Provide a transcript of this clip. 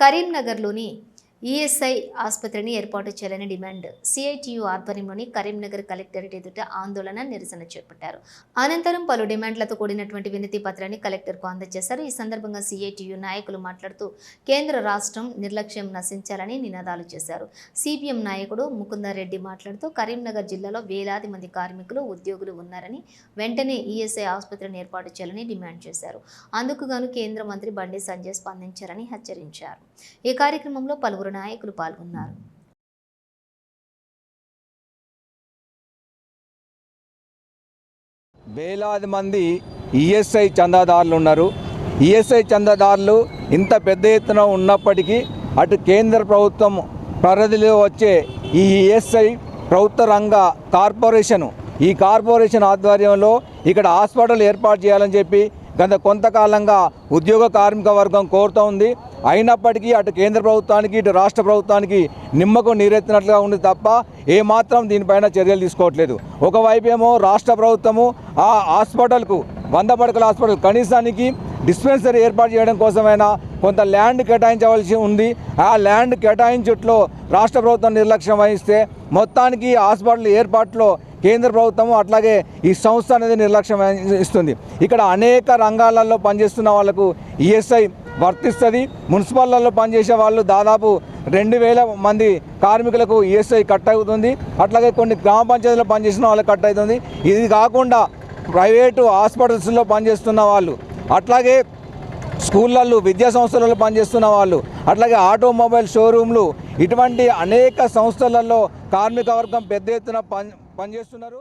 కరీంనగర్లోని ఈఎస్ఐ ఆసుపత్రిని ఏర్పాటు చేయాలని డిమాండ్ సిఐటియు ఆధ్వర్యంలోని కరీంనగర్ కలెక్టరేట్ ఎదుట ఆందోళన నిరసన చేపట్టారు. అనంతరం పలు డిమాండ్లతో కూడినటువంటి వినతి పత్రాన్ని కలెక్టర్కు అందజేశారు. ఈ సందర్భంగా సిఐటియు నాయకులు మాట్లాడుతూ కేంద్ర రాష్ట్రం నిర్లక్ష్యం నశించాలని నినాదాలు చేశారు. సిపిఎం నాయకుడు ముకుందారెడ్డి మాట్లాడుతూ కరీంనగర్ జిల్లాలో వేలాది మంది కార్మికులు ఉద్యోగులు ఉన్నారని వెంటనే ఈఎస్ఐ ఆసుపత్రిని ఏర్పాటు చేయాలని డిమాండ్ చేశారు. అందుకు గాను కేంద్ర మంత్రి బండి సంజయ్ స్పందించారని హెచ్చరించారు. ఈ కార్యక్రమంలో పలువురు నాయకులు పాల్గొన్నారు. వేలాది మంది ఈఎస్ఐ చందాదారులు ఉన్నారు. ఈఎస్ఐ చందాదారులు ఇంత పెద్ద ఎత్తున ఉన్నప్పటికీ అటు కేంద్ర ప్రభుత్వం పరిధిలో వచ్చే ఈ ఈఎస్ఐ ప్రభుత్వ రంగ కార్పొరేషను ఈ కార్పొరేషన్ ఆధ్వర్యంలో ఇక్కడ హాస్పిటల్ ఏర్పాటు చేయాలని చెప్పి గత కొంతకాలంగా ఉద్యోగ కార్మిక వర్గం కోరుతూ ఉంది. అయినప్పటికీ అటు కేంద్ర ప్రభుత్వానికి ఇటు రాష్ట్ర ప్రభుత్వానికి నిమ్మకు నీరెత్తినట్లుగా ఉంది తప్ప ఏమాత్రం దీనిపైన చర్యలు తీసుకోవట్లేదు. ఒకవైపేమో రాష్ట్ర ప్రభుత్వము ఆ హాస్పిటల్కు వంద పడకల హాస్పిటల్ కనీసానికి డిస్పెన్సరీ ఏర్పాటు చేయడం కోసమైనా కొంత ల్యాండ్ కేటాయించవలసి ఉంది. ఆ ల్యాండ్ కేటాయించుట్లో రాష్ట్ర ప్రభుత్వం నిర్లక్ష్యం వహిస్తే మొత్తానికి హాస్పిటల్ ఏర్పాట్లో కేంద్ర ప్రభుత్వము అట్లాగే ఈ సంస్థ అనేది నిర్లక్ష్యం ఇస్తుంది. ఇక్కడ అనేక రంగాలలో పనిచేస్తున్న వాళ్ళకు ఈఎస్ఐ వర్తిస్తుంది. మున్సిపల్లలో పనిచేసే వాళ్ళు దాదాపు రెండు వేల మంది కార్మికులకు ఈఎస్ఐ కట్ అవుతుంది. అట్లాగే కొన్ని గ్రామ పంచాయతీలో పనిచేసిన వాళ్ళకి కట్ అవుతుంది. ఇది కాకుండా ప్రైవేటు హాస్పిటల్స్లో పనిచేస్తున్న వాళ్ళు అట్లాగే స్కూళ్ళల్లో విద్యా సంస్థలలో పనిచేస్తున్న వాళ్ళు అట్లాగే ఆటోమొబైల్ షోరూమ్లు ఇటువంటి అనేక సంస్థలలో కార్మిక వర్గం పెద్ద ఎత్తున పని పనిచేస్తున్నారు.